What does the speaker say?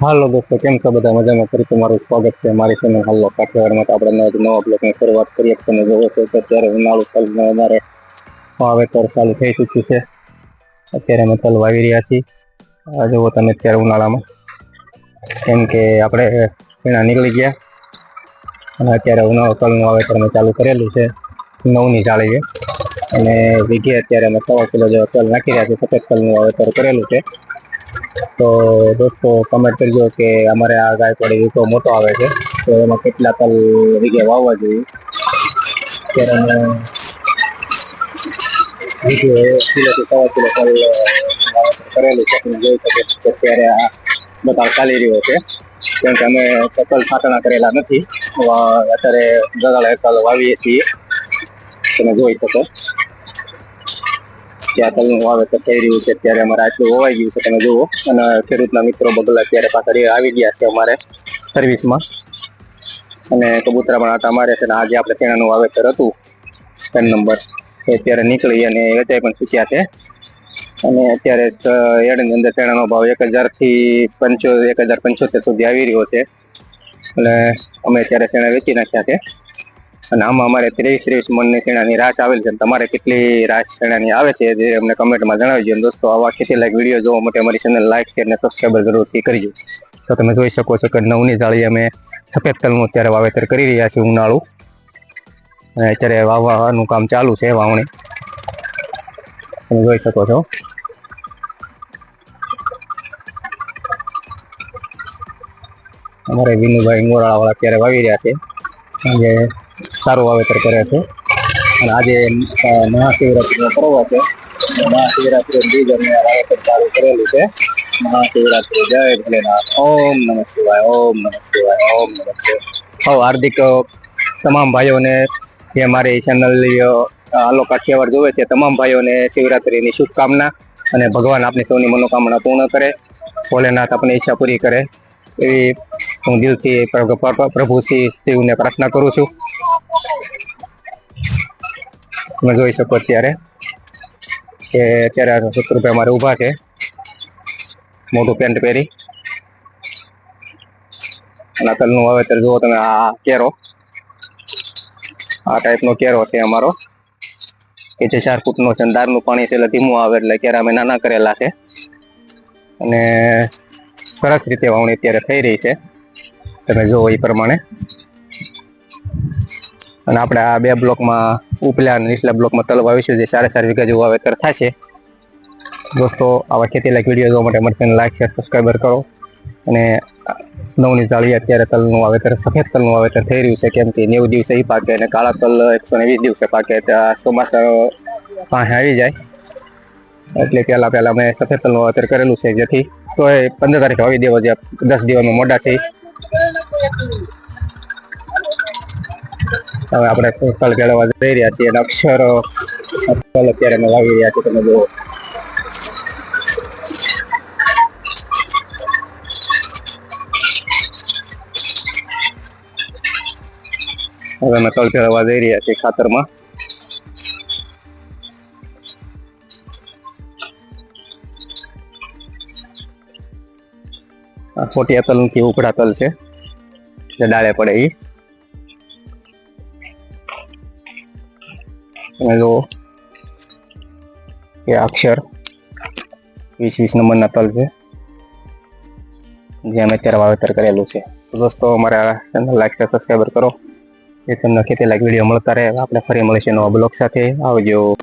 હાલો દોસ્તો, કેમ છો બધા? મજામાં? ફરી તમારું સ્વાગત છે મારી ચેનલ હાલો કાઠિયાવાડમાં તો આપણે નવા નવા બ્લોગની શરૂઆત કરીએ. તમે જોવો છો કે અત્યારે ઉનાળુ તલનું અમારે વાવેતર ચાલુ થઈ ચૂક્યું છે. અત્યારે અમે તલ વાવી રહ્યા છીએ. જુઓ તમે અત્યારે ઉનાળામાં. કેમ કે આપણે શેણા નીકળી ગયા. અને અત્યારે ઉનાળો તલનું વાવેતર અમે ચાલુ કરેલું છે નવની જાળીએ. અને વીઘે અત્યારે અમે સવા કિલો જેવા તલ નાખી રહ્યા છીએ. સફેદ તલનું વાવેતર કરેલું છે. તો દોસ્તો કમેન્ટ કરજો કે અમારે આ ગાયકવાડી વીકો મોટો આવે છે. તો એમાં કેટલા કલ વીઘે વાવવા જોઈએ? ત્યારે અમે કિલોથી સવા કિલો કલ કરેલું છે. તમે જોઈ શકો છો અત્યારે આ બતાવ ચાલી રહ્યો છે. કેમ કે અમે તલ સાતણા કરેલા નથી. અત્યારે ગગાળ એકલ વાવીએ છીએ. તમે જોઈ શકો. કે આ તલનું વાવેતર થઈ રહ્યું છે, ત્યારે અમારે આટલું હોવાઈ ગયું છે, તમે જુઓ. અને ખેડૂતના મિત્રો બગલા અત્યારે પાછળ આવી ગયા છે અમારે સર્વિસમાં અને કબૂતરા પણ આટા મારે છે અને આજે આપણે તેણાનું વાવેતર હતું ત્રણ નંબર. એ અત્યારે નીકળી અને વેચાઈ પણ ચૂક્યા છે. અને અત્યારે એડની અંદર ચણાનો ભાવ એક હજારથી પંચો, એક હજાર પંચોતેર સુધી આવી રહ્યો છે. એટલે અમે અત્યારે ચણા વેચી નાખ્યા છે. અને આમાં અમારે ત્રેવીસ ત્રેવીસ મણની ચણાની રાશ આવેલ છે. તમારે કેટલી રાશ શેણાની આવે છે જે અમને કમેન્ટમાં જણાવજો. દોસ્તો, આવા ખેતી લાયક વીડિયો જોવા માટે અમારી ચેનલ લાઈક શેર અને સબસ્ક્રાઈબર જરૂરથી કરજો. તો તમે જોઈ શકો છો કે નવની જાળી અમે સફેદ તલનું અત્યારે વાવેતર કરી રહ્યા છીએ ઉનાળું. અને અત્યારે વાવવાનું કામ ચાલુ છે વાવણી. તમે જોઈ શકો છો. અમારે વિનુભાઈ મોરાળાવાળા અત્યારે વાવી રહ્યા છે. સારું વાવેતર કરે છે. અને આજે મહાશિવરાત્રિનો પર્વ છે. મહાશિવરાત્રિ બીજ અમે વાવેતર ચાલુ કરેલું છે. મહાશિવરાત્રિ જય ભોલેનાથ ઓમ નમઃ શિવાય, ઓમ નમઃ શિવાય, ઓમ નમઃ શિવાય. સૌ હાર્દિક તમામ ભાઈઓને જે મારી ચેનલ આલો કાઠિયાવાડ જોવે છે, તમામ ભાઈઓને શિવરાત્રીની શુભકામના અને ભગવાન આપની સૌની મનોકામના પૂર્ણ કરે. ભોલેનાથ આપની ઈચ્છા પૂરી કરે. એવી હું દિલથી પ્ર- પ્ર- પ્રભુ શ્રી શિવને પ્રાર્થના કરું છું. તમે જોઈ શકો અત્યારે કે અત્યારે સત્તર અમારે ઊભા છે. મોટું પેન્ટ પહેરી. અને તલનું વાવેતર જુઓ તમે, આ કેરો. આ ટાઈપનો કેરો છે અમારો. કે જે ચાર ફૂટનો છે દારનું પાણી છે, એટલે ધીમું આવે એટલે કેરા અમે નાના કરેલા છે. અને સરસ રીતે વાવણી અત્યારે થઈ રહી છે. તમે જોવો એ પ્રમાણે. અને આપણે આ બે બ્લોકમાં, ઉપલા અને નીચલા બ્લોકમાં તલ વાવીશું જે સાડા ચાર વીઘા જેવું વાવેતર થશે. દોસ્તો, આવા ખેતી લાયક વીડિયો જોવા માટે અમારી ચેનલ લાઈક શેર સબસ્ક્રાઈબર કરો. અને નવની જાળી અત્યારે તલનું વાવેતર, સફેદ તલનું વાવેતર થઈ રહ્યું છે, કેમ કે નેવું દિવસે એ પાકે અને કાળા તલ એકસો ને વીસ દિવસે પાકે ત્યાં ચોમાસા પાસે આવી જાય. એટલે પહેલાં પહેલા અમે સફેદ તલનું વાવેતર કરેલું છે જેથી તો એ પંદર તારીખે વાવી દેવા જે દસ દિવસમાં મોડા છે. હવે આપણે તલ કેળવવા જઈ રહ્યા છીએ અને અક્ષર તલ અત્યારે અમે વાવી રહ્યા છીએ, તમે જુઓ. હવે અમે તળ કેળવવા જઈ રહ્યા છીએ ખાતરમાં. આ ખોટિયા તલથી ઉપડા તલ છે, જે ડાળે પડે એ તમે જુઓ એ અક્ષર. વીસ વીસ નંબરના તલ છે. જે અમે અત્યારે વાવેતર કરેલું છે. તો દોસ્તો, અમારા ચેનલ લાઈક સબસ્ક્રાઈબર કરો. એ તમને ખેતી લાઈક વીડિયો મળતા રહે. આપણે ફરી મળીશું નવા બ્લોગ સાથે. આવજો.